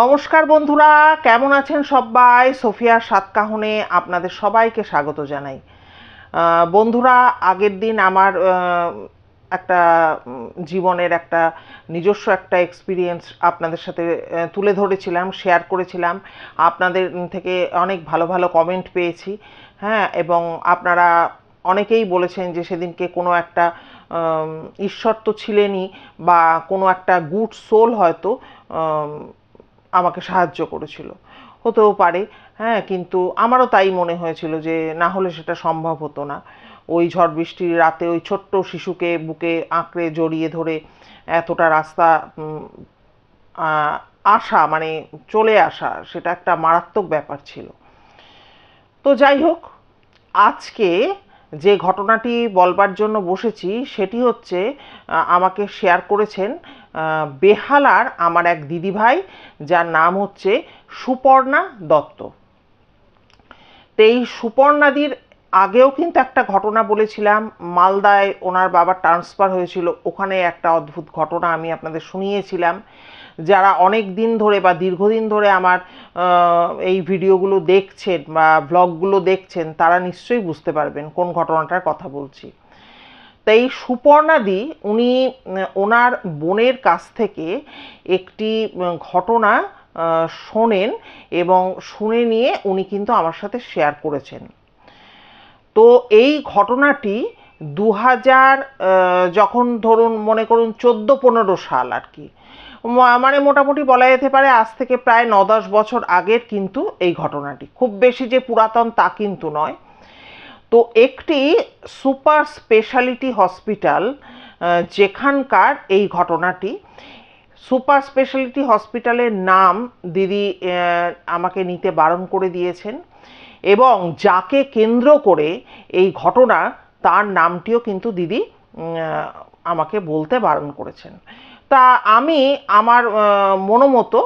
নমস্কার বন্ধুরা, কেমন আছেন সবাই? সোফিয়ার সাতকাহনে আপনাদের সবাইকে স্বাগত জানাই। বন্ধুরা, আগের দিন আমার একটা জীবনের একটা নিজস্ব একটা এক্সপিরিয়েন্স আপনাদের সাথে তুলে ধরেছিলাম শেয়ার করেছিলাম। আপনাদের থেকে অনেক ভালো ভালো কমেন্ট পেয়েছি হ্যাঁ? এবং আপনারা অনেকেই বলেছেন যে সেদিনকে কোনো একটা ঈশ্বর তো ছিলেনই বা কোনো একটা গুড সোল হয়তো আমাকে সাহায্য করেছিল। হতেও পারে হ্যাঁ কিন্তু আমারও তাই মনে হয়েছিল যে না হলে সেটা সম্ভব হতো না। ওই ঝড় বৃষ্টির রাতে ওই ছোট্ট শিশুকে বুকে আঁকড়ে জড়িয়ে ধরে এতটা রাস্তা আসা মানে চলে আসা, সেটা একটা মারাত্মক ব্যাপার ছিল। তো যাই হোক, আজকে যে ঘটনাটি বলবার জন্য বসেছি, সেটি হচ্ছে আমাকে শেয়ার করেছেন বেহালার আমার এক দিদিভাই, যার নাম হচ্ছে সুপর্ণা দত্ত। তো এই সুপর্ণাদির আগেও কিন্তু একটা ঘটনা বলেছিলাম, মালদায় ওনার বাবা ট্রান্সফার হয়েছিল, ওখানে একটা অদ্ভুত ঘটনা আমি আপনাদের শুনিয়েছিলাম। যারা অনেক দিন ধরে বা দীর্ঘদিন ধরে আমার এই ভিডিওগুলো দেখছেন বা ব্লগগুলো দেখছেন, তারা নিশ্চয়ই বুঝতে পারবেন কোন ঘটনাটার কথা বলছি। তাই সুপর্ণাদি উনি ওনার বোনের কাছ থেকে একটি ঘটনা শোনেন এবং শুনে নিয়ে উনি কিন্তু আমার সাথে শেয়ার করেছেন। তো এই ঘটনাটি দু হাজার যখন ধরুন মনে করুন চোদ্দ পনেরো সাল আর কি মানে মোটামুটি বলা যেতে পারে আজ থেকে প্রায় ন দশ বছর আগের কিন্তু এই ঘটনাটি। খুব বেশি যে পুরাতন তা কিন্তু নয়। তো একটি সুপার স্পেশালিটি হসপিটাল যেখানকার এই ঘটনাটি। সুপার স্পেশালিটি হসপিটালের নাম দিদি আমাকে নিতে বারণ করে দিয়েছেন এবং যাকে কেন্দ্র করে এই ঘটনা তার নামটিও কিন্তু দিদি আমাকে বলতে বারণ করেছেন। তা আমি আমার মনোমতো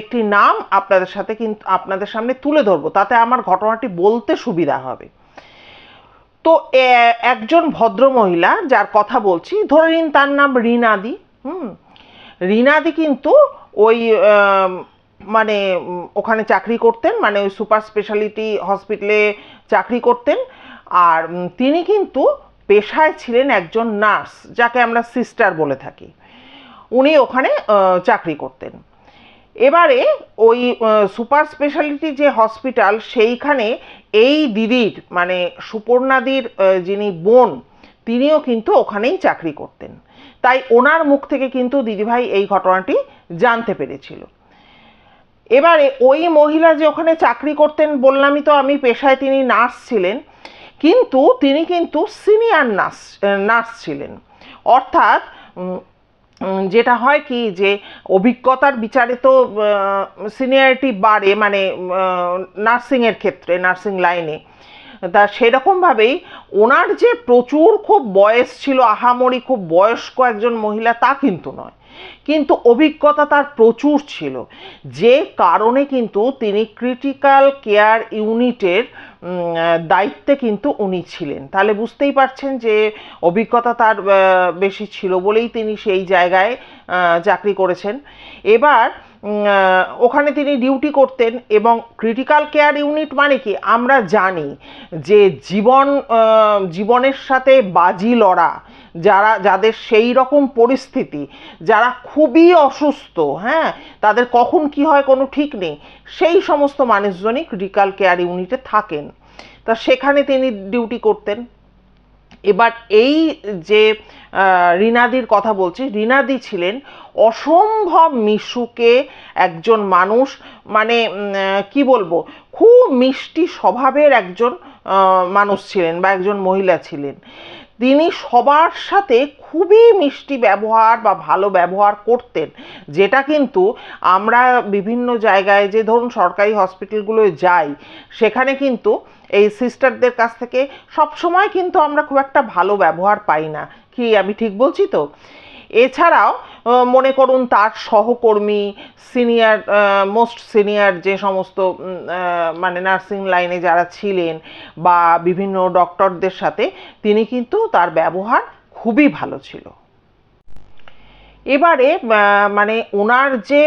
একটি নাম আপনাদের সাথে কিন্তু আপনাদের সামনে তুলে ধরবো। তাতে আমার ঘটনাটি বলতে সুবিধা হবে। তো একজন ভদ্র মহিলা যার কথা বলছি, ধরে নিন তার নাম রিনাদি, হুম? রিনাদি কিন্তু ওই মানে ওখানে চাকরি করতেন মানে ওই সুপার স্পেশালিটি হসপিটালে চাকরি করতেন। আর তিনি কিন্তু পেশায় ছিলেন একজন নার্স, যাকে আমরা সিস্টার বলে থাকি। উনি ওখানে চাকরি করতেন। এবারে ওই সুপার স্পেশালিটি যে হসপিটাল, সেইখানে এই দিদির মানে সুপর্ণাদির যিনি বোন, তিনিও কিন্তু ওখানেই চাকরি করতেন। তাই ওনার মুখ থেকে কিন্তু দিদিভাই এই ঘটনাটি জানতে পেরেছিল। এবারে ওই মহিলা যে ওখানে চাকরি করতেন, বললামই তো আমি, পেশায় তিনি নার্স ছিলেন কিন্তু তিনি কিন্তু সিনিয়র নার্স নার্স ছিলেন। অর্থাৎ যেটা হয় কি যে অভিজ্ঞতার বিচারে তো সিনিয়রিটি বাড়ে মানে নার্সিংয়ের ক্ষেত্রে, নার্সিং লাইনে। তা সেরকমভাবেই ওনার যে প্রচুর খুব বয়স ছিল, আহামরি খুব বয়স্ক একজন মহিলা তা কিন্তু নয়। কিন্তু অভিজ্ঞতা তার প্রচুর ছিল। যে কারণে কিন্তু তিনি ক্রিটিক্যাল কেয়ার ইউনিটের দায়িত্বে কিন্তু উনি ছিলেন। তাহলে বুঝতেই পারছেন যে অভিজ্ঞতা তার বেশি ছিল বলেই তিনি সেই জায়গায় চাকরি করেছেন। এবার ওখানে তিনি ডিউটি করতেন এবং ক্রিটিক্যাল কেয়ার ইউনিট মানে কি? আমরা জানি যে জীবন জীবনের সাথে বাজি লড়া, যারা, যাদের সেই রকম পরিস্থিতি, যারা খুবই অসুস্থ হ্যাঁ তাদের কখন কি হয় কোনো ঠিক নেই, সেই সমস্ত মানুষজনই ক্রিটিক্যাল কেয়ার ইউনিটে থাকেন। তা সেখানে তিনি ডিউটি করতেন। এবার এই যে রিনাদির কথা বলছি, রিনাদি ছিলেন অসম্ভব মিশুকে একজন মানুষ মানে কি বলব, খুব মিষ্টি স্বভাবের একজন মানুষ ছিলেন বা একজন মহিলা ছিলেন। তিনি সবার সাথে খুবই মিষ্টি ব্যবহার বা ভালো ব্যবহার করতেন, যেটা কিন্তু আমরা বিভিন্ন জায়গায় যে ধরুন সরকারি হসপিটালগুলোয় যাই, সেখানে কিন্তু এই সিস্টারদের কাছ থেকে সব সময় কিন্তু আমরা খুব একটা ভালো ব্যবহার পাই না। কি আমি ঠিক বলছি তো? এছাড়াও মনে করুন তার সহকর্মী, সিনিয়র মোস্ট সিনিয়র যে সমস্ত মানে নার্সিং লাইনে যারা ছিলেন বা বিভিন্ন ডক্টরদের সাথে, তিনি কিন্তু তার ব্যবহার খুবই ভালো ছিল। এবারে মানে ওনার যে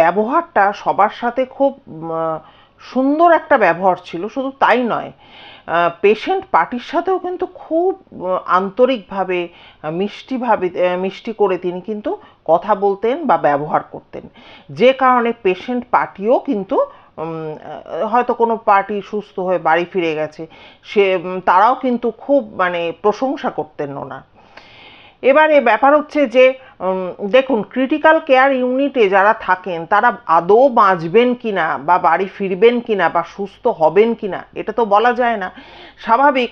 ব্যবহারটা সবার সাথে খুব সুন্দর একটা ব্যবহার ছিল, শুধু তাই নয় পেশেন্ট পার্টির সাথেও কিন্তু খুব আন্তরিকভাবে মিষ্টিভাবে মিষ্টি করে তিনি কিন্তু কথা বলতেন বা ব্যবহার করতেন। যে কারণে পেশেন্ট পার্টিও কিন্তু হয়তো কোনো পার্টি সুস্থ হয়ে বাড়ি ফিরে গেছে, সে তারাও কিন্তু খুব মানে প্রশংসা করতেন ওনার। এবারে ব্যাপার হচ্ছে যে দেখুন ক্রিটিক্যাল কেয়ার ইউনিটে যারা থাকেন, তারা আদৌ বাঁচবেন কি না বা বাড়ি ফিরবেন কি না বা সুস্থ হবেন কিনা, এটা তো বলা যায় না। স্বাভাবিক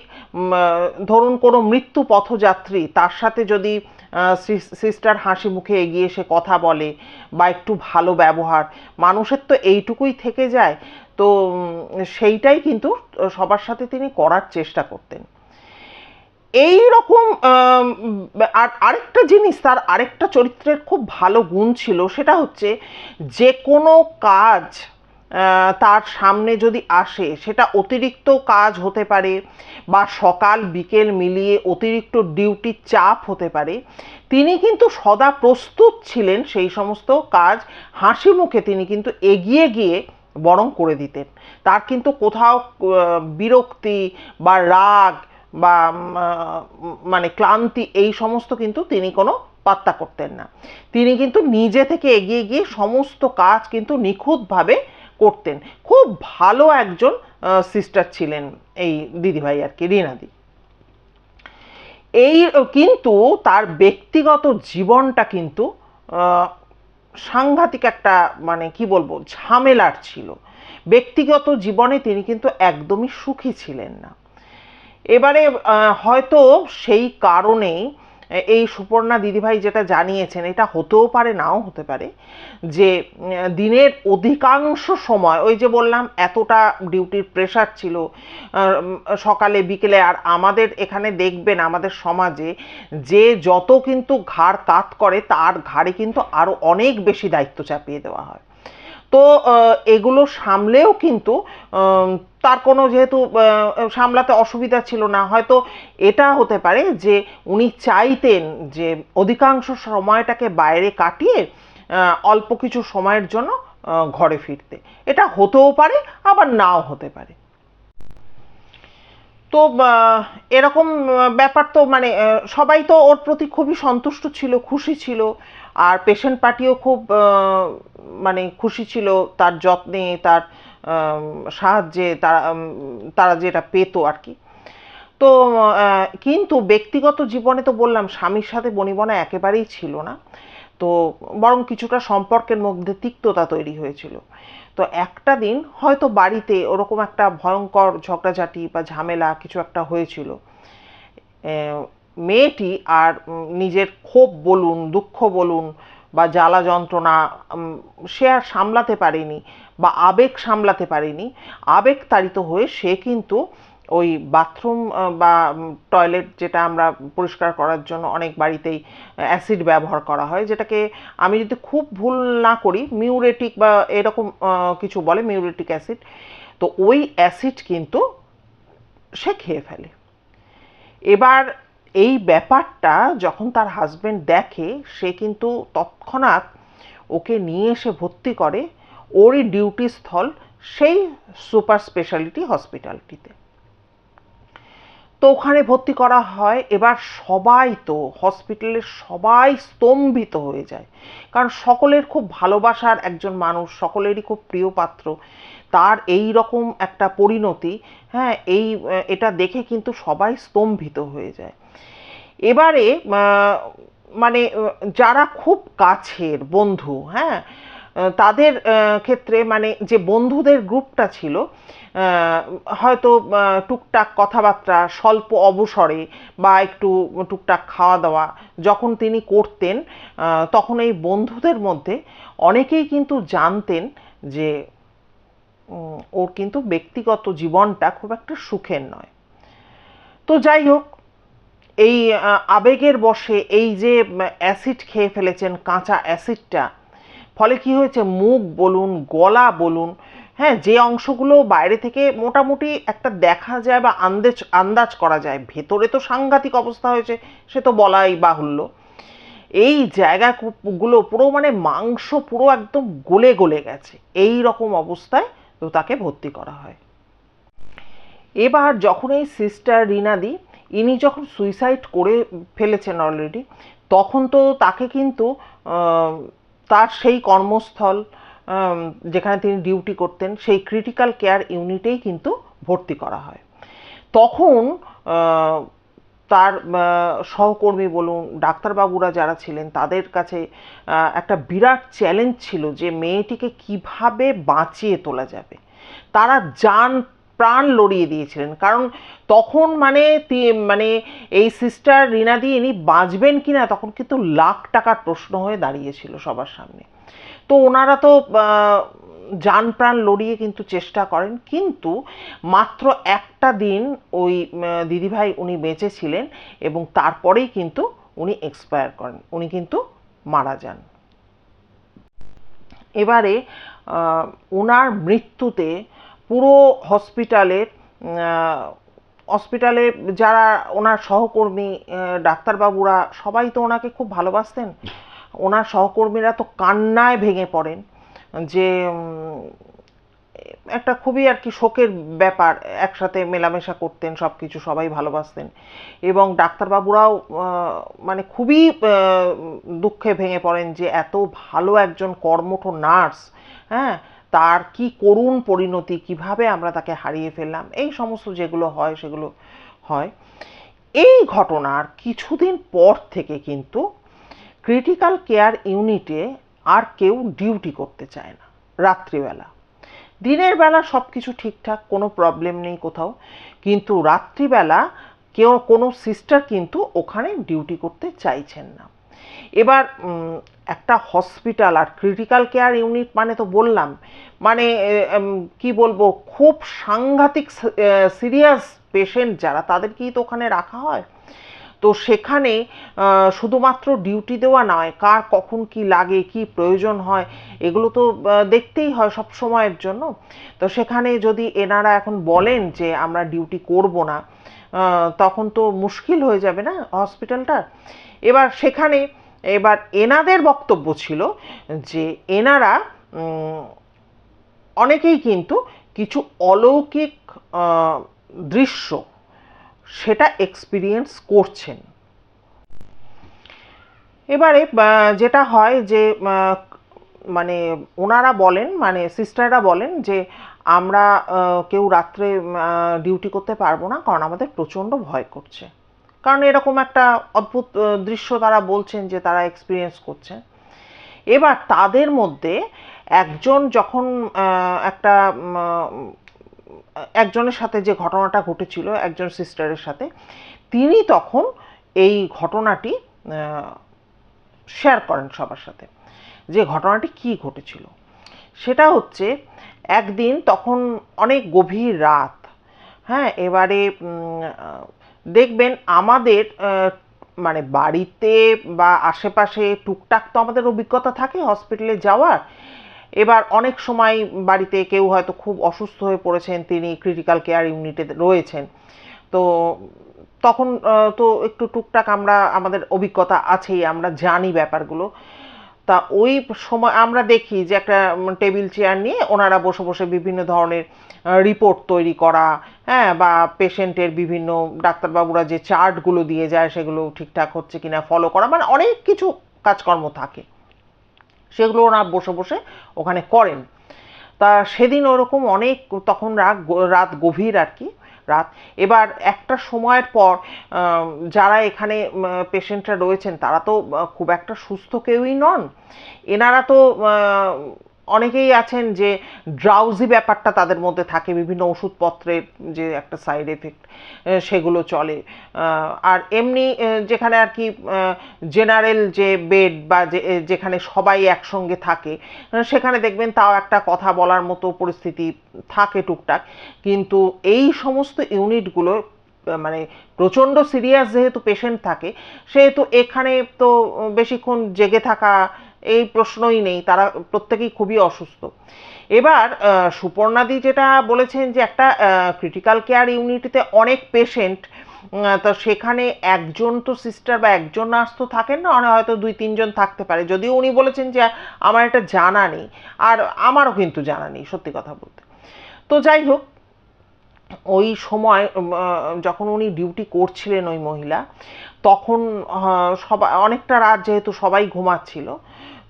ধরুন কোনো মৃত্যু পথযাত্রী, তার সাথে যদি সিস্টার হাসি মুখে এগিয়ে এসে কথা বলে বা একটু ভালো ব্যবহার, মানুষের তো এইটুকুই থেকে যায়। তো সেইটাই কিন্তু সবার সাথে তিনি করার চেষ্টা করতেন। এই রকম আর, আরেকটা জিনিস, তার আরেকটা চরিত্রের খুব ভালো গুণ ছিল, সেটা হচ্ছে যে কোনো কাজ তার সামনে যদি আসে, সেটা অতিরিক্ত কাজ হতে পারে বা সকাল, বিকেল মিলিয়ে অতিরিক্ত ডিউটির চাপ হতে পারে, তিনি কিন্তু সদা প্রস্তুত ছিলেন সেই সমস্ত কাজ, হাসি মুখে তিনি কিন্তু এগিয়ে গিয়ে বরং করে দিতেন। তার কিন্তু কোথাও বিরক্তি বা রাগ বা মানে ক্লান্তি, এই সমস্ত কিন্তু তিনি কোনো পাত্তা করতেন না। তিনি কিন্তু নিজে থেকে এগিয়ে গিয়ে সমস্ত কাজ কিন্তু নিখুঁতভাবে করতেন। খুব ভালো একজন সিস্টার ছিলেন এই দিদিভাই আর কি, রিনাদি। এই, কিন্তু তার ব্যক্তিগত জীবনটা কিন্তু সাংঘাতিক একটা মানে কি বলব, ঝামেলার ছিল। ব্যক্তিগত জীবনে তিনি কিন্তু একদমই সুখী ছিলেন না। এবারে হয়তো সেই কারণেই এই সুপর্ণা দিদিভাই যেটা জানিয়েছেন, এটা হতেও পারে, নাও হতে পারে, যে দিনের অধিকাংশ সময়, ওই যে বললাম, এতটা ডিউটির প্রেশার ছিল সকালে, বিকেলে, আর আমাদের এখানে দেখবেন, আমাদের সমাজে যে যত কিন্তু ঘাড় কাত করে, তার ঘাড়ে কিন্তু আরও অনেক বেশি দায়িত্ব চাপিয়ে দেওয়া হয়। তো এগুলো সামলেও কিন্তু তার কোনো যেহেতু সামলাতে অসুবিধা ছিল না। হয়তো এটা হতে পারে যে উনি চাইতেন যে অধিকাংশ সময়টাকে বাইরে কাটিয়ে অল্প কিছু সময়ের জন্য ঘরে ফিরতে। এটা হতেও পারে, আবার নাও হতে পারে। তো এরকম ব্যাপার তো মানে সবাই তো ওর প্রতি খুবই সন্তুষ্ট ছিল, খুশি ছিল। আর পেশেন্ট পার্টিও খুব মানে খুশি ছিল। তার যত্নে, তার সাহায্যে তারা তারা যেটা পেতো আর কি। তো কিন্তু ব্যক্তিগত জীবনে তো বললাম, স্বামীর সাথে বনিবনা একেবারেই ছিল না। তো বরং কিছুটা সম্পর্কের মধ্যে তিক্ততা তৈরি হয়েছিল। তো একটা দিন হয়তো বাড়িতে ওরকম একটা ভয়ঙ্কর ঝগড়াঝাটি বা ঝামেলা কিছু একটা হয়েছিল। মেয়েটি আর নিজের ক্ষোভ বলুন, দুঃখ বলুন বা জ্বালা যন্ত্রণা সে আর সামলাতে পারেনি। বা আবেগ সামলাতে পারেনি। আবেগ তাড়িত হয়ে সে কিন্তু ওই বাথরুম বা টয়লেট যেটা আমরা পরিষ্কার করার জন্য অনেক বাড়িতেই অ্যাসিড ব্যবহার করা হয়, যেটাকে আমি যদি খুব ভুল না করি, মিউরেটিক বা এরকম কিছু বলে মিউরেটিক অ্যাসিড, তো ওই অ্যাসিড কিন্তু সে খেয়ে ফেলে। এবার এই ব্যাপারটা যখন তার হাজবেন্ড দেখে, সে কিন্তু তৎক্ষণাৎ ওকে নিয়ে এসে ভর্তি করে ওরই ডিউটি স্থল সেই সুপার স্পেশালিটি হসপিটালটিতে। তো ওখানে ভর্তি করা হয়, এবার সবাই তো হসপিটালের সবাই স্তম্ভিত হয়ে যায়। কারণ সকলের খুব ভালোবাসার একজন মানুষ, সকলেরই খুব প্রিয় পাত্র, তার এই রকম একটা পরিণতি হ্যাঁ এই, এটা দেখে কিন্তু সবাই স্তম্ভিত হয়ে যায়। এবারে মানে যারা খুব কাছের বন্ধু হ্যাঁ তাদের ক্ষেত্রে মানে যে বন্ধুদের গ্রুপটা ছিল হয়তো টুকটাক কথাবার্তা, স্বল্প অবসরে বা একটু টুকটাক খাওয়া দাওয়া যখন তিনি করতেন তখন এই বন্ধুদের মধ্যে অনেকেই কিন্তু জানতেন যে ওর কিন্তু ব্যক্তিগত জীবনটা খুব একটা সুখের নয়। তো যাই হোক, এই আবেগের বশে এই যে অ্যাসিড খেয়ে ফেলেছেন, কাঁচা অ্যাসিডটা ফলে কি হয়েছে? মুখ বলুন, গলা বলুন হ্যাঁ যে অংশগুলো বাইরে থেকে মোটামুটি একটা দেখা যায় বা আন্দেজ, আন্দাজ করা যায়। ভেতরে তো সাংঘাতিক অবস্থা হয়েছে, সে তো বলাই বাহুল্য। এই জায়গাগুলো পুরো মানে মাংস পুরো একদম গলে গলে গেছে। এই রকম অবস্থায় তো তাকে ভর্তি করা হয়। এবার যখন এই সিস্টার রিনাদি, ইনি যখন সুইসাইড করে ফেলেছেন অলরেডি তখন তো তাকে কিন্তু তার সেই কর্মস্থল যেখানে তিনি ডিউটি করতেন, সেই ক্রিটিক্যাল কেয়ার ইউনিটেই কিন্তু ভর্তি করা হয়। তখন তার সহকর্মী বলুন, ডাক্তারবাবুরা যারা ছিলেন, তাদের কাছে একটা বিরাট চ্যালেঞ্জ ছিল যে মেয়েটিকে কীভাবে বাঁচিয়ে তোলা যাবে। তারা যান প্রাণ লড়িয়ে দিয়েছিলেন। কারণ তখন মানে মানে এই সিস্টার রিনাদি ইনি বাঁচবেন কিনা তখন কিন্তু লাখ টাকার প্রশ্ন হয়ে দাঁড়িয়েছিল সবার সামনে। তো ওনারা তো যান প্রাণ লড়িয়ে কিন্তু চেষ্টা করেন। কিন্তু মাত্র একটা দিন ওই দিদিভাই উনি বেঁচে ছিলেন এবং তারপরেই কিন্তু উনি এক্সপায়ার করেন। উনি কিন্তু মারা যান। এবারে ওনার মৃত্যুতে পুরো হসপিটালের হসপিটালে যারা ওনার সহকর্মী ডাক্তারবাবুরা, সবাই তো ওনাকে খুব ভালোবাসতেন। ওনার সহকর্মীরা তো কান্নায় ভেঙে পড়েন যে একটা খুবই আর কি শোকের ব্যাপার, একসাথে মেলামেশা করতেন সব কিছু সবাই ভালোবাসতেন। এবং ডাক্তারবাবুরাও মানে খুবই দুঃখে ভেঙে পড়েন যে, এত ভালো একজন কর্মঠ নার্স হ্যাঁ? তার কি করুণ পরিণতি, কীভাবে আমরা তাকে হারিয়ে ফেললাম, এই সমস্ত যেগুলো হয় সেগুলো হয়। এই ঘটনার কিছুদিন পর থেকে কিন্তু ক্রিটিক্যাল কেয়ার ইউনিটে আর কেউ ডিউটি করতে চায় না, রাত্রিবেলা। দিনের বেলা সব কিছু ঠিকঠাক, কোনো প্রবলেম নেই কোথাও, কিন্তু রাত্রিবেলা কেউ, কোনো সিস্টার কিন্তু ওখানে ডিউটি করতে চাইছেন না। এবার একটা হসপিটাল আর ক্রিটিক্যাল কেয়ার ইউনিট মানে তো বললাম। মানে কি বলব, খুব সাংঘাতিক সিরিয়াস পেশেন্ট যারা, তাদেরকেই তো ওখানে রাখা হয়। তো সেখানে শুধুমাত্র ডিউটি দেওয়া নয়, কার কখন কি লাগে, কি প্রয়োজন হয়, এগুলো তো দেখতেই হয় সব সময়ের জন্য। তো সেখানে যদি এনারা এখন বলেন যে, আমরা ডিউটি করব না তখন তো মুশকিল হয়ে যাবে না হসপিটালটা এবার সেখানে এবার এনাদের বক্তব্য ছিল যে এনারা অনেকেই কিন্তু কিছু অলৌকিক দৃশ্য সেটা এক্সপিরিয়েন্স করছেন। এবারে যেটা হয় যে মানে ওনারা বলেন মানে সিস্টাররা বলেন যে, আমরা কেউ রাত্রে ডিউটি করতে পারব না, কারণ আমাদের প্রচণ্ড ভয় করছে। কারণ এরকম একটা অদ্ভুত দৃশ্য তারা বলছেন যে তারা এক্সপিরিয়েন্স করছেন এবার তাদের মধ্যে একজন যখন একটা একজনের সাথে যে ঘটনাটা ঘটেছিল, একজন সিস্টারের সাথে, তিনি তখন এই ঘটনাটি শেয়ার করেন সবার সাথে। যে ঘটনাটি কি ঘটেছিল? সেটা হচ্ছে একদিন তখন অনেক গভীর রাত। হ্যাঁ এবারে দেখবেন আমাদের মানে বাড়িতে বা আশেপাশে টুকটাক তো আমাদের অভিজ্ঞতা থাকে হসপিটালে যাওয়ার। এবার অনেক সময় বাড়িতে কেউ হয়তো খুব অসুস্থ হয়ে পড়েছেন, তিনি ক্রিটিক্যাল কেয়ার ইউনিটে রয়েছেন। তো তখন তো একটু টুকটাক আমরা, আমাদের অভিজ্ঞতা আছেই, আমরা জানি ব্যাপারগুলো। তা ওই সময় আমরা দেখি যে একটা টেবিল চেয়ার নিয়ে ওনারা বসে বসে বিভিন্ন ধরনের রিপোর্ট তৈরি করা হ্যাঁ বা পেশেন্টের বিভিন্ন ডাক্তারবাবুরা যে চার্টগুলো দিয়ে যায়, সেগুলো ঠিকঠাক হচ্ছে কিনা ফলো করা মানে অনেক কিছু কাজকর্ম থাকে। সেগুলো ওরা বসে বসে ওখানে করেন। তা সেদিন ওরকম অনেক, তখন রাত রাত গভীর আর কি, রাত। এবার একটা সময়ের পর যারা এখানে পেশেন্টরা রয়েছেন, তারা তো খুব একটা সুস্থ কেউই নন। এনারা তো অনেকেই আছেন যে ড্রাউজি ব্যাপারটা তাদের মধ্যে থাকে, বিভিন্ন ওষুধপত্রের যে একটা সাইড এফেক্ট সেগুলো চলে। আর এমনি যেখানে আর কি জেনারেল যে বেড বা যেখানে সবাই একসঙ্গে থাকে সেখানে দেখবেন তাও একটা কথা বলার মতো পরিস্থিতি থাকে টুকটাক। কিন্তু এই সমস্ত ইউনিটগুলো মানে প্রচণ্ড সিরিয়াস যেহেতু পেশেন্ট থাকে, সেহেতু এখানে তো বেশিক্ষণ জেগে থাকা এই প্রশ্নই নেই, তারা প্রত্যেকেই খুবই অসুস্থ। এবার সুপর্ণাদি যেটা বলেছেন যে একটা ক্রিটিক্যাল কেয়ার ইউনিটিতে অনেক পেশেন্ট তো সেখানে একজন তো সিস্টার বা একজন নার্স তো থাকেন না হয়তো দুই তিনজন থাকতে পারে। যদিও উনি বলেছেন যে আমার এটা জানা নেই, আর আমারও কিন্তু জানা নেই, সত্যি কথা বলতে। তো যাই হোক, ওই সময় যখন উনি ডিউটি করছিলেন ওই মহিলা, তখন সবাই অনেকটা রাত যেহেতু সবাই ঘুমাচ্ছিল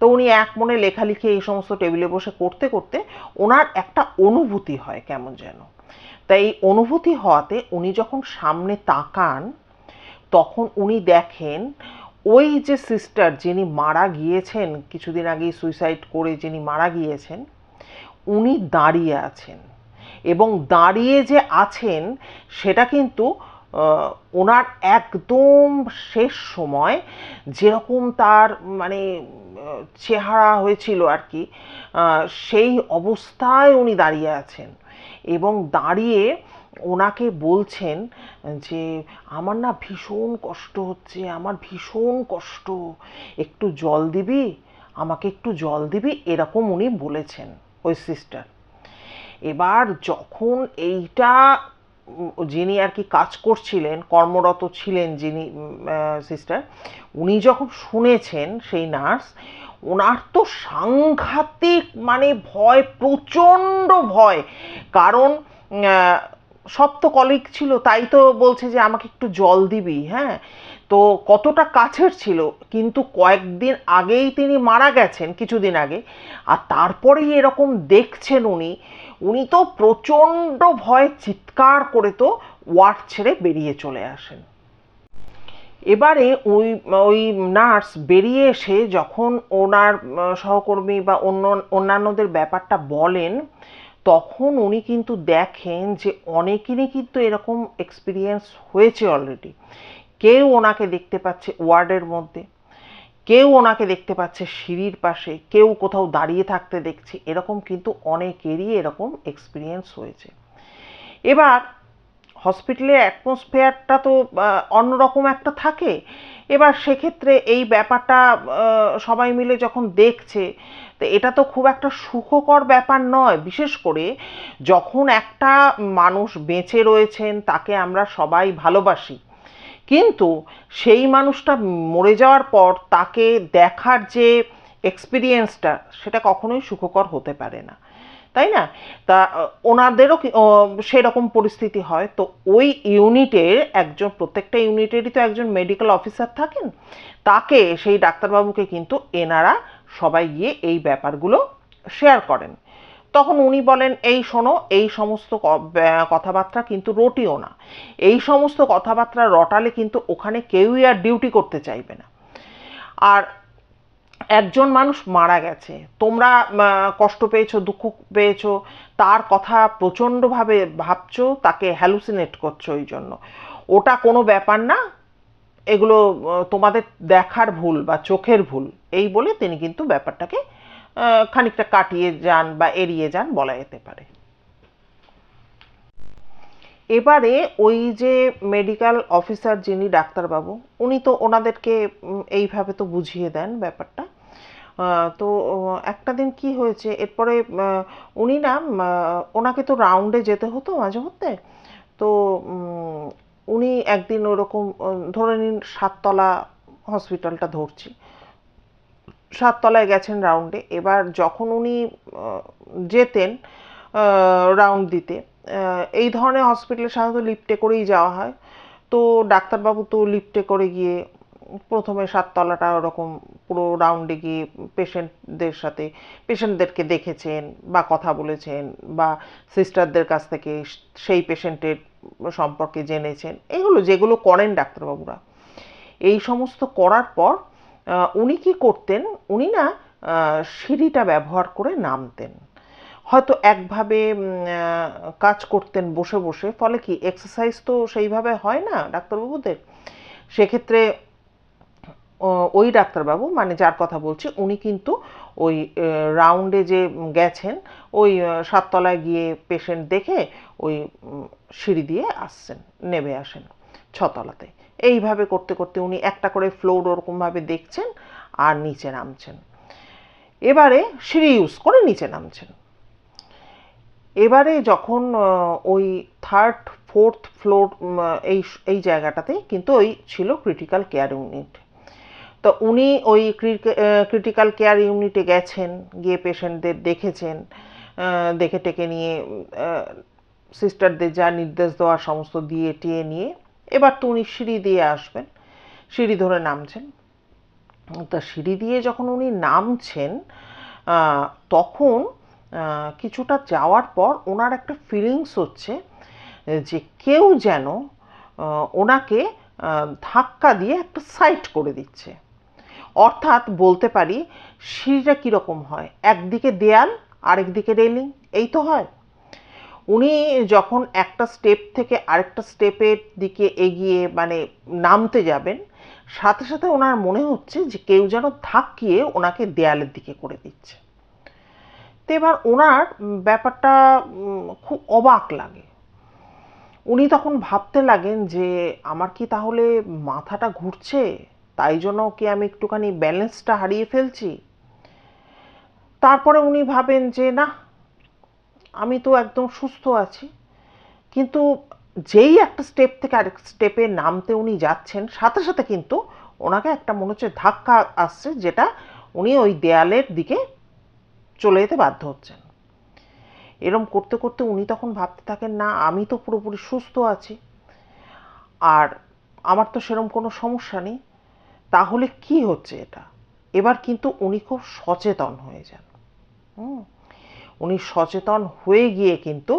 তো উনি এক মনে লেখালেখি এই সমস্ত টেবিলে বসে করতে করতে ওনার একটা অনুভূতি হয় কেমন যেন। তাই এই অনুভূতি হওয়াতে উনি যখন সামনে তাকান, তখন উনি দেখেন ওই যে সিস্টার যিনি মারা গিয়েছেন, কিছুদিন আগেই সুইসাইড করে যিনি মারা গিয়েছেন, উনি দাঁড়িয়ে আছেন। এবং দাঁড়িয়ে যে আছেন, সেটা কিন্তু ওনার একদম শেষ সময় যেরকম তার মানে চেহারা হয়েছিল আর কি সেই অবস্থায় উনি দাঁড়িয়ে আছেন। এবং দাঁড়িয়ে ওনাকে বলছেন যে, আমার না ভীষণ কষ্ট হচ্ছে, আমার ভীষণ কষ্ট। একটু জল দিবি? আমাকে একটু জল দিবি? এরকম উনি বলেছেন ওই সিস্টার। এবার যখন এইটা যিনি আর কি কাজ করছিলেন, কর্মরত ছিলেন যিনি সিস্টার উনি যখন শুনেছেন সেই নার্স ওনার তো সাংঘাতিক মানে ভয়, প্রচণ্ড ভয়। কারণ সব তো কলিগ ছিল, তাই তো বলছে যে আমাকে একটু জল দিবি হ্যাঁ? তো কতটা কাছের ছিল, কিন্তু কয়েকদিন আগেই তিনি মারা গেছেন, কিছুদিন আগে। আর তারপরেই এরকম দেখছেন উনি উনি তো প্রচণ্ড ভয়ে চিৎকার করে তো ওয়ার্ড ছেড়ে বেরিয়ে চলে আসেন। এবারে ওই ওই নার্স বেরিয়ে এসে যখন ওনার, সহকর্মী বা অন্য, অন্যান্যদের ব্যাপারটা বলেন তখন উনি কিন্তু দেখেন যে অনেকেরই কিন্তু এরকম এক্সপিরিয়েন্স হয়েছে অলরেডি কেউ ওনাকে দেখতে পাচ্ছে ওয়ার্ডের মধ্যে, কেউ ওনাকে দেখতে পাচ্ছে সিঁড়ির পাশে, কেউ কোথাও দাঁড়িয়ে থাকতে দেখছে, এরকম কিন্তু অনেকেরই এরকম এক্সপিরিয়েন্স হয়েছে। এবার হসপিটালের অ্যাটমসফিয়ারটা তো অন্যরকম একটা থাকে। এবার সেক্ষেত্রে এই ব্যাপারটা সবাই মিলে যখন দেখছে তো এটা তো খুব একটা সুখকর ব্যাপার নয়। বিশেষ করে যখন একটা মানুষ বেঁচে রয়েছেন, তাকে আমরা সবাই ভালোবাসি। কিন্তু সেই মানুষটা মরে যাওয়ার পর তাকে দেখার যে এক্সপিরিয়েন্সটা সেটা কখনোই সুখকর হতে পারে না। তাই না? তা, ওনাদেরও সেরকম পরিস্থিতি হয়। তো ওই ইউনিটের একজন, প্রত্যেকটা ইউনিটেরই তো একজন মেডিকেল অফিসার থাকেন। তাকে, সেই ডাক্তারবাবুকে কিন্তু এনারা সবাই গিয়ে এই ব্যাপারগুলো শেয়ার করেন। তখন উনি বলেন, এই শোনো, এই সমস্ত কথাবার্তা কিন্তু রটিও না। এই সমস্ত কথাবার্তা রটালে কিন্তু ওখানে কেউই আর ডিউটি করতে চাইবে না। আর একজন মানুষ মারা গেছে। তোমরা কষ্ট পেয়েছ, দুঃখ পেয়েছ, তার কথা প্রচণ্ডভাবে ভাবছ, তাকে হ্যালুসিনেট করছ ওই জন্য। ওটা কোনো ব্যাপার না এগুলো তোমাদের দেখার ভুল বা চোখের ভুল, এই বলে তিনি কিন্তু ব্যাপারটাকে খানিকটা কাটিয়ে যান বা এড়িয়ে যান বলা যেতে পারে। এবারে ওই যে মেডিকেল অফিসার যিনি ডাক্তারবাবু, উনি তো ওনাদেরকে এইভাবে তো বুঝিয়ে দেন ব্যাপারটা। তো একটা দিন কি হয়েছে, এরপরে উনি না ওনাকে তো রাউন্ডে যেতে হতো মাঝে মধ্যে। তো উনি একদিন ওরকম ধরে নিন সাততলা হসপিটালটা ধরছি। সাততলায় গেছেন রাউন্ডে এবার যখন উনি যেতেন রাউন্ড দিতে এই ধরনের হসপিটালে সাধারণত লিফটে করেই যাওয়া হয়। তো ডাক্তারবাবু তো লিফটে করে গিয়ে প্রথমে সাততলাটা ওরকম পুরো রাউন্ডে গিয়ে পেশেন্টদের সাথে পেশেন্টদেরকে দেখেছেন বা কথা বলেছেন বা সিস্টারদের কাছ থেকে সেই পেশেন্টের সম্পর্কে জেনেছেন। এগুলো যেগুলো করেন ডাক্তারবাবুরা। এই সমস্ত করার পর উনি কি করতেন? উনি না সিঁড়িটা ব্যবহার করে নামতেন। হয়তো একভাবে কাজ করতেন বসে বসে, ফলে কি এক্সারসাইজ তো সেইভাবে হয় না ডাক্তারবাবুদের? সেক্ষেত্রে ওই ডাক্তারবাবু মানে যার কথা বলছি, উনি কিন্তু ওই রাউন্ডে যে গেছেন, ওই সাততলায় গিয়ে পেশেন্ট দেখে ওই সিঁড়ি দিয়ে আসছেন, নেমে আসেন ছতলাতে। এইভাবে করতে করতে উনি একটা করে ফ্লোর ওরকমভাবে দেখছেন আর নিচে নামছেন। এবারে সিঁড়ি ইউজ করে নিচে নামছেন। এবারে যখন ওই থার্ড ফোর্থ ফ্লোর এই এই জায়গাটাতে কিন্তু ওই ছিল ক্রিটিক্যাল কেয়ার ইউনিট তো উনি ওই ক্রিটিক্যাল কেয়ার ইউনিটে গেছেন, গিয়ে পেশেন্টদের দেখেছেন দেখে টেকে নিয়ে সিস্টারদের যা নির্দেশ দেওয়া সমস্ত দিয়ে টিয়ে নিয়ে, এবার তো উনি সিঁড়ি দিয়ে আসবেন, সিঁড়ি ধরে নামছেন। তা সিঁড়ি দিয়ে যখন উনি নামছেন তখন কিছুটা যাওয়ার পর ওনার একটা ফিলিংস হচ্ছে যে কেউ যেন ওনাকে ধাক্কা দিয়ে একটা সাইড করে দিচ্ছে। অর্থাৎ বলতে পারি, সিঁড়িটা কীরকম হয়? একদিকে দেয়াল, আরেকদিকে রেলিং, এই তো হয়। উনি যখন একটা স্টেপ থেকে আরেকটা স্টেপের দিকে এগিয়ে মানে নামতে যাবেন, সাথে সাথে ওনার মনে হচ্ছে যে কেউ যেন ধাক্কিয়ে ওনাকে দেয়ালের দিকে করে দিচ্ছে। তো এবার ওনার ব্যাপারটা খুব অবাক লাগে। উনি তখন ভাবতে লাগেন যে, আমার কি তাহলে মাথাটা ঘুরছে? তাই জন্য কি আমি একটুখানি ব্যালেন্সটা হারিয়ে ফেলছি? তারপরে উনি ভাবেন যে, না, আমি তো একদম সুস্থ আছি। কিন্তু যেই একটা স্টেপ থেকে আরেক স্টেপে নামতে উনি যাচ্ছেন, সাথে সাথে কিন্তু ওনাকে একটা মনে হচ্ছে ধাক্কা আসছে, যেটা উনি ওই দেয়ালের দিকে চলে যেতে বাধ্য হচ্ছেন। এরম করতে করতে উনি তখন ভাবতে থাকেন, না, আমি তো পুরোপুরি সুস্থ আছি। আর আমার তো সেরম কোনো সমস্যা নেই। তাহলে কি হচ্ছে এটা? এবার কিন্তু উনি খুব সচেতন হয়ে যান। উনি সচেতন হয়ে গিয়ে কিন্তু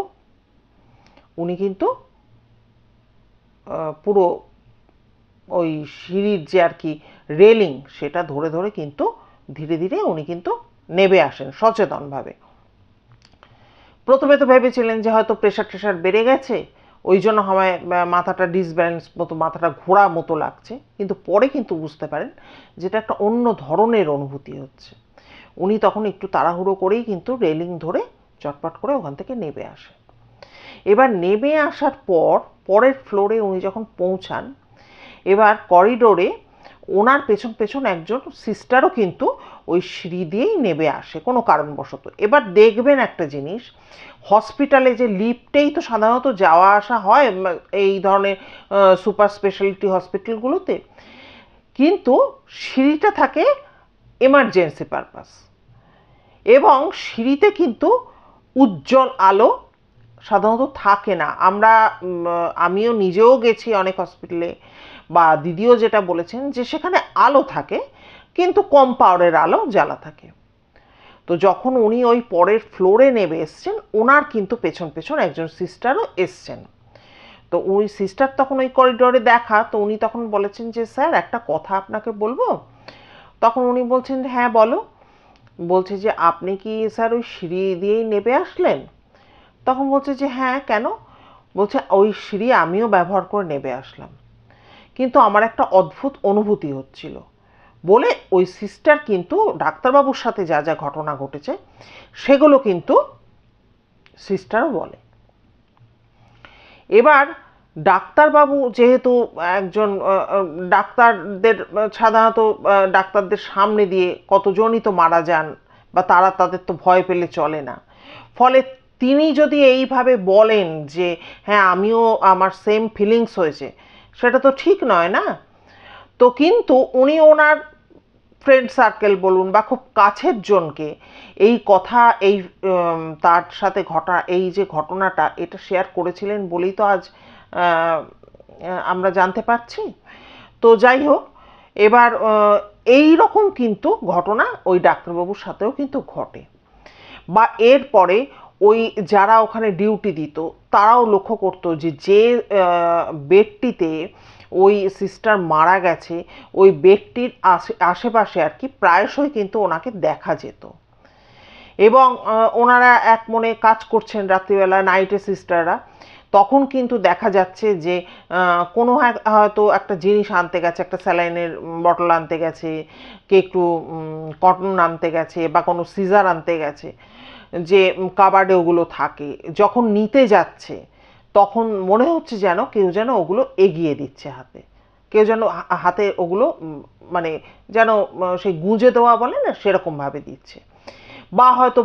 উনি কিন্তু পুরো ওই সিঁড়ির যে আর কি রেলিং সেটা ধরে ধরে কিন্তু ধীরে ধীরে উনি কিন্তু নেবে আসেন সচেতনভাবে। প্রথমে তো ভেবেছিলেন যে হয়তো প্রেশার টেশার বেড়ে গেছে ওই জন্য আমায় মাথাটা ডিসব্যালেন্স মতো, মাথাটা ঘোরা মতো লাগছে। কিন্তু পরে কিন্তু বুঝতে পারেন যেটা একটা অন্য ধরনের অনুভূতি হচ্ছে। উনি তখন একটু তাড়াহুড়ো করেই কিন্তু রেলিং ধরে চটপট করে ওখান থেকে নেমে আসেন এবার নেমে আসার পর, পরের ফ্লোরে উনি যখন পৌঁছান, এবার করিডোরে ওনার পেছন পেছন একজন সিস্টারও কিন্তু ওই সিঁড়ি দিয়েই নেবে আসে, কোনো কারণবশত। এবার দেখবেন একটা জিনিস হসপিটালে যে লিফটেই তো সাধারণত যাওয়া আসা হয় এই ধরনের সুপার স্পেশালিটি হসপিটালগুলোতে কিন্তু সিঁড়িটা থাকে এমার্জেন্সি পারপাস এবং সিঁড়িতে কিন্তু উজ্জ্বল আলো সাধারণত থাকে না। আমরা আমিও নিজেও গেছি অনেক হসপিটালে বা দিদিও যেটা বলেছেন যে সেখানে আলো থাকে, কিন্তু কম পাওয়ারের আলো জ্বালা থাকে। তো যখন উনি ওই পরের ফ্লোরে নেমে এসছেন, ওনার কিন্তু পেছন পেছন একজন সিস্টারও এসছেন। তো ওই সিস্টার তখন ওই করিডোরে দেখা, তো উনি তখন বলেছেন যে, স্যার, একটা কথা আপনাকে বলব? তখন উনি বলছেন হ্যাঁ বলো। বলছে যে, আপনি কি স্যার ওই সিঁড়ি দিয়েই নেবে আসলেন? তখন বলছে যে হ্যাঁ কেন? বলছে, ওই সিঁড়ি আমিও ব্যবহার করে নেবে আসলাম। কিন্তু আমার একটা অদ্ভুত অনুভূতি হচ্ছিল। বলে ওই সিস্টার কিন্তু ডাক্তারবাবুর সাথে যা যা ঘটনা ঘটেছে, সেগুলো কিন্তু সিস্টারও বলে। এবার ডাক্তারবাবু যেহেতু একজন ডাক্তারদের সাধারণত ডাক্তারদের সামনে দিয়ে কতজনই তো মারা যান বা তারা তাদের তো ভয় পেলে চলে না। ফলে তিনি যদি এইভাবে বলেন যে হ্যাঁ আমিও আমার সেম ফিলিংস হয়েছে সেটা তো ঠিক নয় না? তো কিন্তু উনি ওনার ফ্রেন্ড সার্কেল বলুন বা খুব কাছের জনকে এই কথা, এই তার সাথে ঘটা, এই যে ঘটনাটা, এটা শেয়ার করেছিলেন বলেই তো আজ আমরা জানতে পারছি। তো যাই হোক, এবার এই রকম কিন্তু ঘটনা ওই ডাক্তারবাবুর সাথেও কিন্তু ঘটে। বা এরপরে ওই যারা ওখানে ডিউটি দিত, তারাও লক্ষ্য করতো যে যে বেডটিতে ওই সিস্টার মারা গেছে, ওই বেডটির আশে- আশেপাশে আর কি প্রায়শই কিন্তু ওনাকে দেখা যেত। এবং ওনারা এক মনে কাজ করছেন রাত্রিবেলা নাইটে সিস্টাররা তখন কিন্তু দেখা যাচ্ছে যে কোনো হয়তো একটা জিনিস আনতে গেছে, একটা স্যালাইনের বটল আনতে গেছে কে একটু কটন আনতে গেছে বা কোনো সিজার আনতে গেছে। যে কাবার্ডে ওগুলো থাকে, যখন নিতে যাচ্ছে, তখন মনে হচ্ছে যেন কেউ যেন ওগুলো এগিয়ে দিচ্ছে হাতে। কেউ যেন হাতে ওগুলো মানে যেন সেই গুঁজে দেওয়া বলে না, সেরকমভাবে দিচ্ছে। বা হয়তো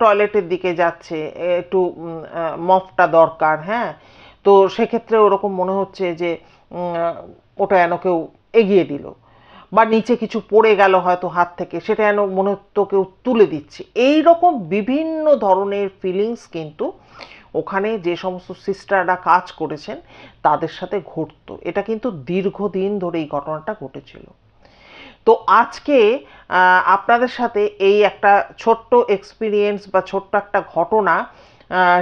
টয়লেটের দিকে যাচ্ছে, একটু মফটা দরকার হ্যাঁ? তো সেক্ষেত্রে ওরকম মনে হচ্ছে যে ওটা যেন কেউ এগিয়ে দিল। বা নিচে কিছু পড়ে গেল হয়তো হাত থেকে, সেটা যেন মনে হতো কেউ তুলে দিচ্ছে। এই রকম বিভিন্ন ধরনের ফিলিংস কিন্তু ওখানে যে সমস্ত সিস্টাররা কাজ করেছেন, তাদের সাথে ঘটতো। এটা কিন্তু দীর্ঘদিন ধরে এই ঘটনাটা ঘটেছিল। তো আজকে আপনাদের সাথে এই একটা ছোট্ট এক্সপিরিয়েন্স বা ছোট্ট একটা ঘটনা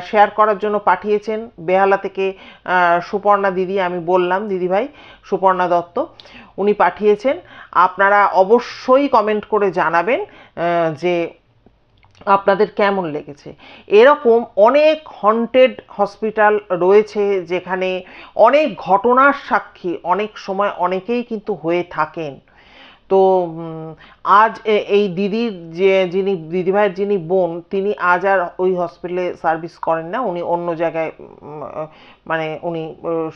শেয়ার করার জন্য পাঠিয়েছেন। বেহালা থেকে সুপর্ণা দিদি, আমি বললাম, দিদিভাই, সুপর্ণা দত্ত, উনি পাঠিয়েছেন। আপনারা অবশ্যই কমেন্ট করে জানাবেন যে আপনাদের কেমন লেগেছে। এরকম অনেক হন্টেড হসপিটাল রয়েছে, যেখানে অনেক ঘটনার সাক্ষী অনেক সময় অনেকেই কিন্তু হয়ে থাকেন। তো আজ এই দিদির যে, যিনি, দিদিভাইয়ের যিনি বোন, তিনি আজ আর ওই হসপিটালে সার্ভিস করেন না, উনি অন্য জায়গায় মানে উনি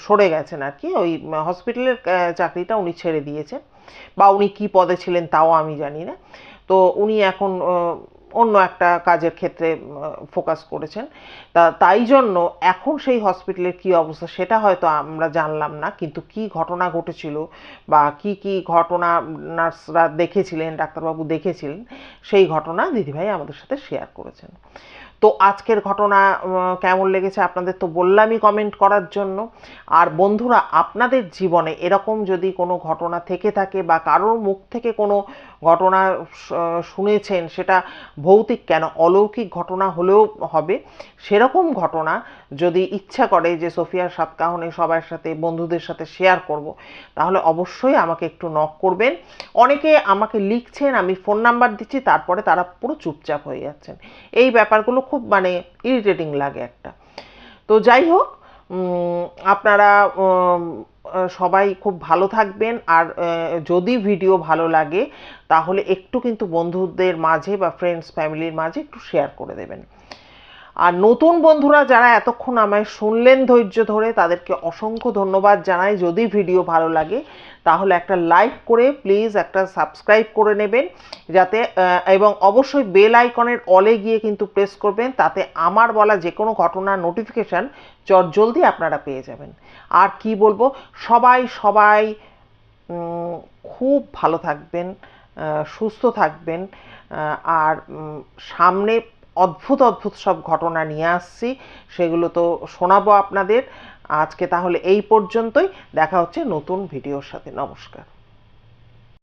সরে গেছেন আর কি। ওই হসপিটালের চাকরিটা উনি ছেড়ে দিয়েছেন। বা উনি কি পদে ছিলেন তাও আমি জানি না। তো উনি এখন অন্য একটা কাজের ক্ষেত্রে ফোকাস করেছেন। তা তাই জন্য এখন সেই হসপিটালের কি অবস্থা সেটা হয়তো আমরা জানলাম না, কিন্তু কি ঘটনা ঘটেছিল বা কি কি ঘটনা নার্সরা দেখেছিলেন, ডাক্তারবাবু দেখেছিলেন, সেই ঘটনা দিদিভাই আমাদের সাথে শেয়ার করেছেন। তো আজকের ঘটনা কেমন লেগেছে আপনাদের তো বললামই কমেন্ট করার জন্য। আর বন্ধুরা, আপনাদের জীবনে এরকম যদি কোনো ঘটনা থেকে থাকে বা কারোর মুখ থেকে কোনো ঘটনা শুনেছেন, সেটা ভৌতিক কেন? অলৌকিক ঘটনা হলেও হবে। সেরকম ঘটনা যদি ইচ্ছা করে যে সোফিয়ার সাতকাহনে সবার সাথে, বন্ধুদের সাথে শেয়ার করব, তাহলে অবশ্যই আমাকে একটু নক করবেন। অনেকে আমাকে লিখছেন, আমি ফোন নাম্বার দিচ্ছি, তারপরে তারা পুরো চুপচাপ হয়ে যাচ্ছেন। এই ব্যাপারগুলো খুব মানে ইরিটেটিং লাগে একটা। তো যাই হোক আপনারা সবাই খুব ভালো থাকবেন। আর যদি ভিডিও ভালো লাগে, তাহলে একটু কিন্তু বন্ধুদের মাঝে বা ফ্রেন্ডস ফ্যামিলির মাঝে একটু শেয়ার করে দেবেন। আর নতুন বন্ধুরা যারা এতক্ষণ আমায় শুনলেন ধৈর্য ধরে, তাদেরকে অসংখ্য ধন্যবাদ জানাই। যদি ভিডিও ভালো লাগে, তাহলে একটা লাইক করে প্লিজ একটা সাবস্ক্রাইব করে নেবেন। যাতে এবং অবশ্যই বেল আইকনের অলে গিয়ে কিন্তু প্রেস করবেন। তাতে আমার বলা যে কোনো ঘটনার নোটিফিকেশান জলদি আপনারা পেয়ে যাবেন। আর কি বলব, সবাই সবাই খুব ভালো থাকবেন সুস্থ থাকবেন আর সামনে অদ্ভুত অদ্ভুত সব ঘটনা নিয়ে আসছি, সেগুলো তো শোনাবো আপনাদের। আজকে তাহলে এই পর্যন্তই, দেখা হচ্ছে নতুন ভিডিওর সাথে। নমস্কার।